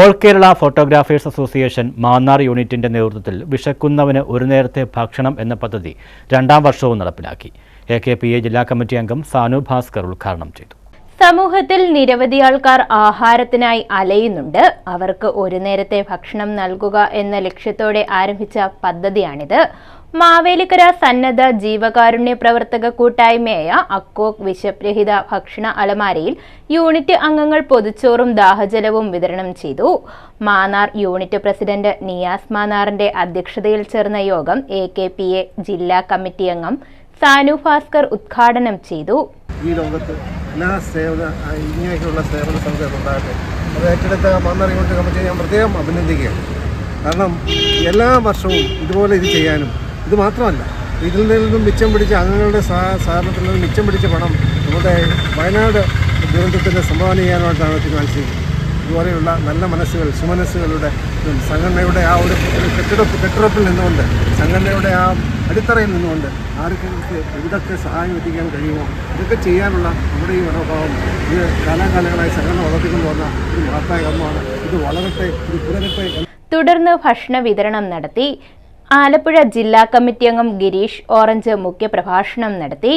All Kerala photographers association Mannar യൂണിറ്റിന്റെ നേതൃത്വത്തിൽ വിശക്കുന്നവന് ഒരു നേരത്തെ ഭക്ഷണം എന്ന പദ്ധതി രണ്ടാം വർഷവും നടപ്പിലാക്കി. എ കെ പി എ ജില്ലാ കമ്മിറ്റി അംഗം സാനു ഭാസ്കർ ഉദ്ഘാടനം ചെയ്തു. സമൂഹത്തിൽ നിരവധി ആൾക്കാർ ആഹാരത്തിനായി അലയുന്നുണ്ട്. അവർക്ക് ഒരു നേരത്തെ ഭക്ഷണം നൽകുക എന്ന ലക്ഷ്യത്തോടെ ആരംഭിച്ച പദ്ധതിയാണിത്. മാവേലിക്കര സന്നദ്ധ ജീവകാരുണ്യ പ്രവർത്തക കൂട്ടായ്മയായ അക്കോക് വിശപ്രഹിത ഭക്ഷണ അലമാരയിൽ യൂണിറ്റ് അംഗങ്ങൾ പൊതിച്ചോറും ദാഹജലവും വിതരണം ചെയ്തു. മാനാർ യൂണിറ്റ് പ്രസിഡന്റ് നിയാസ് മാനാറിന്റെ അധ്യക്ഷതയിൽ ചേർന്ന യോഗം എ ജില്ലാ കമ്മിറ്റി അംഗം സാനു ഭാസ്കർ ഉദ്ഘാടനം ചെയ്തു. ഈ എല്ലാ സേവന ഇങ്ങനെയൊക്കെയുള്ള സേവന സംഘം ഉണ്ടാകട്ടെ. അത് ഏറ്റെടുത്ത മണ്ണറിയോട്ട് കമ്മിറ്റി ഞാൻ പ്രത്യേകം അഭിനന്ദിക്കുകയാണ്. കാരണം എല്ലാ വർഷവും ഇതുപോലെ ഇത് ചെയ്യാനും ഇത് മാത്രമല്ല ഇതിൽ നിന്നും മിച്ചം പിടിച്ച അംഗങ്ങളുടെ സഹ- സഹകരണത്തിൽ നിന്നും മിച്ചം പിടിച്ച പണം നമ്മുടെ വയനാട് ദുരന്തത്തിന് സംഭാവന ചെയ്യാനായിട്ടാണ് തീരുമാനിച്ചിരിക്കുന്നത്. ഇതുപോലെയുള്ള നല്ല മനസ്സുകൾ സുമനസ്സുകളുടെ സംഘടനയുടെ ആ ഒരു കെട്ടിടപ്പ് കെട്ടിടപ്പിൽ നിന്നുകൊണ്ട് സംഘടനയുടെ ആ അടിത്തറയിൽ നിന്നുകൊണ്ട് ആർക്കൊക്കെ എവിടൊക്കെ സഹായം എത്തിക്കാൻ കഴിയുമോ ഇതൊക്കെ ചെയ്യാനുള്ള നമ്മുടെ ഈ മനോഭാവം ഇത് കാലാകാലങ്ങളായി സംഘടന വളർത്തിക്കൊണ്ട് വന്ന ഒരു മഹത്തായ കർമ്മമാണ്. ഇത് വളരട്ടെ ഇത് പുലരട്ടെ തുടർന്ന് ഭക്ഷണ വിതരണം നടത്തി ആലപ്പുഴ ജില്ലാ കമ്മിറ്റി അംഗം ഗിരീഷ് ഓറഞ്ച് മുഖ്യപ്രഭാഷണം നടത്തി.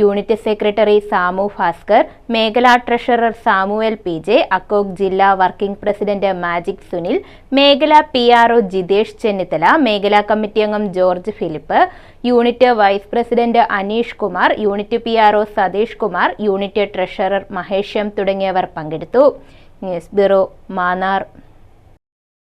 യൂണിറ്റ് സെക്രട്ടറി സാമു ഭാസ്കർ മേഖലാ ട്രഷറർ സാമുവൽ പി ജെ അക്കോക് ജില്ലാ വർക്കിംഗ് പ്രസിഡന്റ് മാജിക് സുനിൽ മേഖലാ P R O Jithesh Chennithala മേഖലാ കമ്മിറ്റി അംഗം George Philip unit vice president Aneesh Kumar unit P R O Satheesh Kumar unit treasurer Mahesh M തുടങ്ങിയവർ പങ്കെടുത്തു. News bureau Mannar.